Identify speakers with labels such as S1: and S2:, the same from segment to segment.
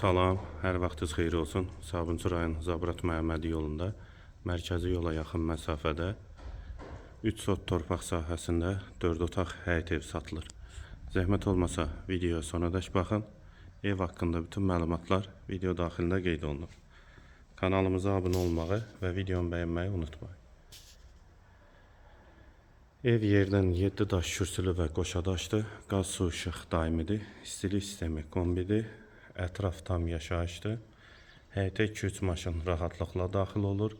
S1: Salam, hər vaxtınız xeyir olsun. Sabunçu rayon Zabrat Məhəmmədi yolunda mərkəzi yola yaxın məsafədə 3 sot torpaq sahəsində 4 otaq həyət ev satılır. Zəhmət olmasa videoya sonadək baxın. Ev haqqında bütün məlumatlar video daxilində qeyd olunur. Kanalımıza abunə olmağı və videonu bəyənməyi unutmayın. Ev yerdən 7 daş kürsülü və qoşadaşdır. Qaz, su, işıq daimidir. İstilik sistemi kombidir. Ətraf tam yaşayışdır. Həyətə 2-3 maşın rahatlıqla daxil olur.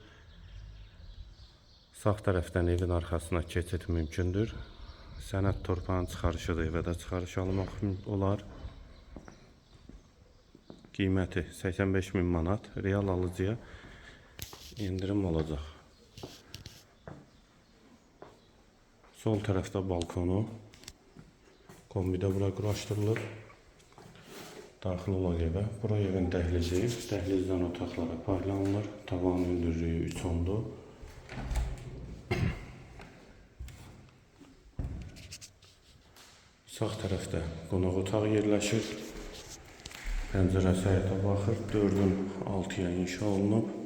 S1: Sağ tərəfdən evin arxasına keçid mümkündür. Sənəd torpağın çıxarışıdır, evə də çıxarış almaq olar. Qiyməti 85 min manat, real alıcıya indirim olacaq. Sol tərəfdə balkonu, kombidə bura quraşdırılır. Daxil olaq evə. Bura evin dəhlizi, dəhlizdən otaqlara paylanılır. Tavan hündürlüyü 3 ondur. Sağ tərəfdə qonaq otağı yerləşir. Pəncərəsi həyətə baxır. 4-ün 6-ya inşa olunub.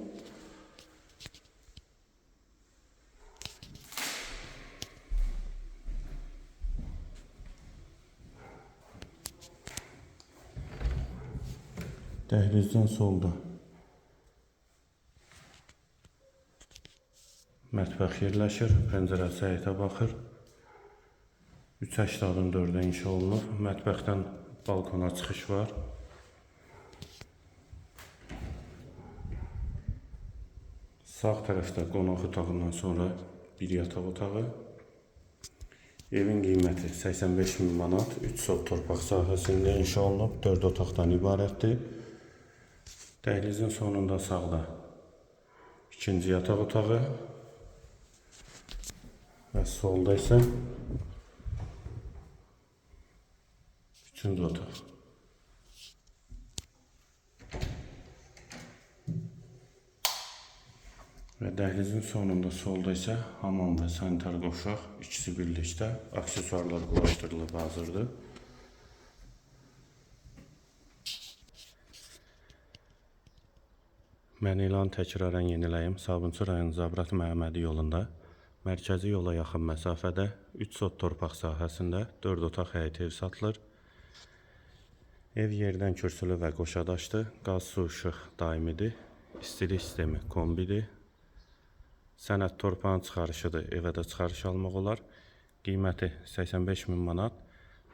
S1: Dəhlizdən solda mətbəx yerləşir. Pəncərəsi həyətə baxır. 3.80-ın 4-ə inşa olunub. Mətbəxdən balkona çıxış var. Sağ tərəfdə qonaq otağından sonra bir yataq otağı. Evin qiyməti 85 min manat, 3 sot torpaq sahəsində inşa olunub, 4 otaqdan ibarətdir. Dəhlizin sonunda sağda ikinci yataq otağı və solda isə üçüncü otaq. Və dəhlizin sonunda solda isə hamam və sanitar qovşaq ikisi birlikdə aksesuarlar quraşdırılıb hazırdır. Mən ilan təkrarən yeniləyim. Sabunçu rayon Zabrat Məhəmmədi yolunda mərkəzi yola yaxın məsafədə 3 sot torpaq sahəsində 4 otaq həyət ev satılır. Ev yerdən kürsülü və qoşadaşdır. Qaz, su, işıq daimidir. İstilik sistemi kombidir. Sənəd torpağın çıxarışıdır. Evə də çıxarış almaq olar. Qiyməti 85 min manat.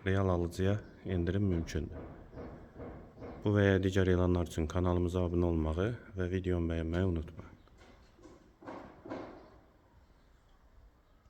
S1: Real alıcıya indirim mümkündür. Bu və ya digər elanlar üçün kanalımıza abunə olmağı və videomu bəyənməyi unutmayın.